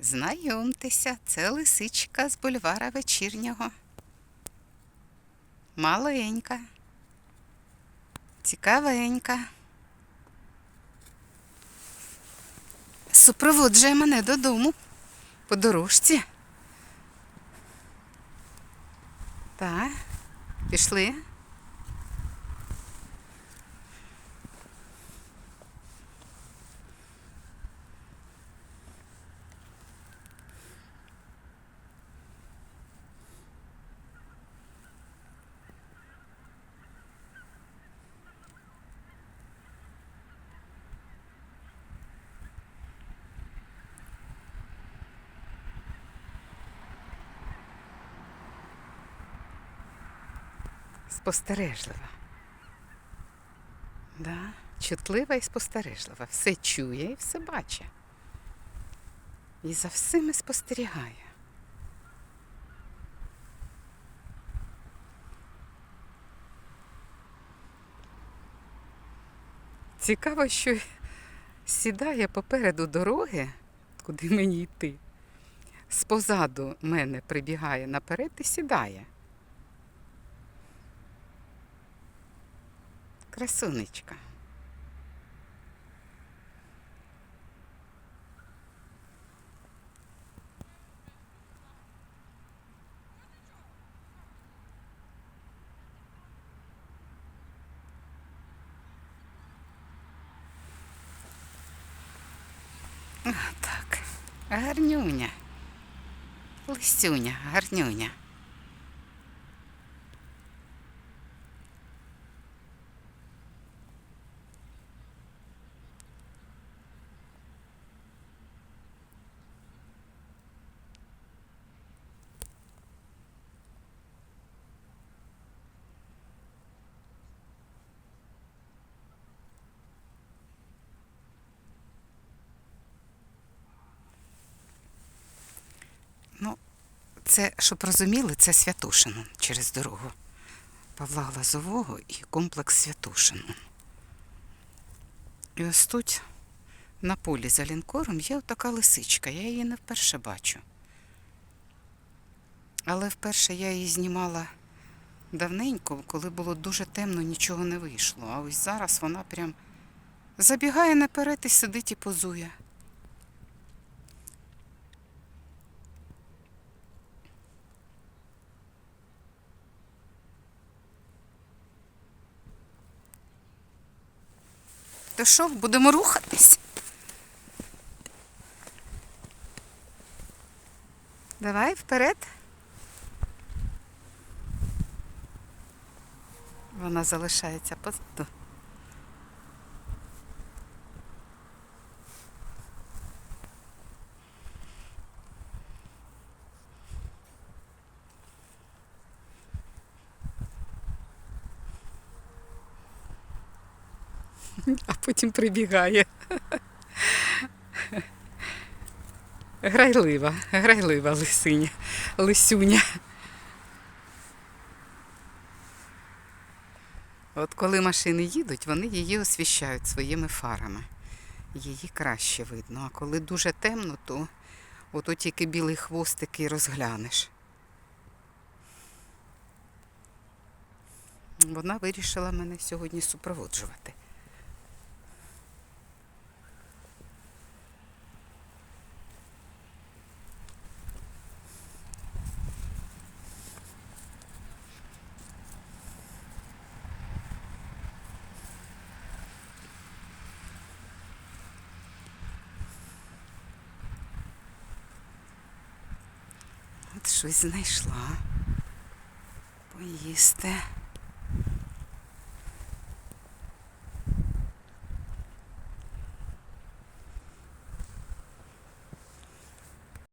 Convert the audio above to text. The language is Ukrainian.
Знайомтеся, це лисичка з бульвара вечірнього. Маленька. Цікавенька. Супроводжує мене додому по дорожці. Так, пішли. Спостережлива. Да, чутлива і спостережлива. Все чує і все бачить. І за всіми спостерігає. Цікаво, що сідає попереду дороги, куди мені йти. Спозаду мене прибігає наперед і сідає. Красунечка. А, Так, гарнюня. Лисюня, гарнюня. Це, щоб розуміли, це Святошино через дорогу. Павла Глазового і комплекс Святошино. І ось тут на полі за лінкором є така лисичка. Я її не вперше бачу. Але вперше я її знімала давненько, коли було дуже темно, нічого не вийшло. А ось зараз вона прям забігає наперед і сидить і позує. То що, будемо рухатись? Давай вперед. Вона залишається позаду. а потім прибігає. Грайлива, грайлива лисиня, лисюня. От коли машини їдуть, вони її освіщають своїми фарами. Її краще видно. А коли дуже темно, то ото тільки білий хвостик і розглянеш. Вона вирішила мене сьогодні супроводжувати. Щось знайшла. Поїсти.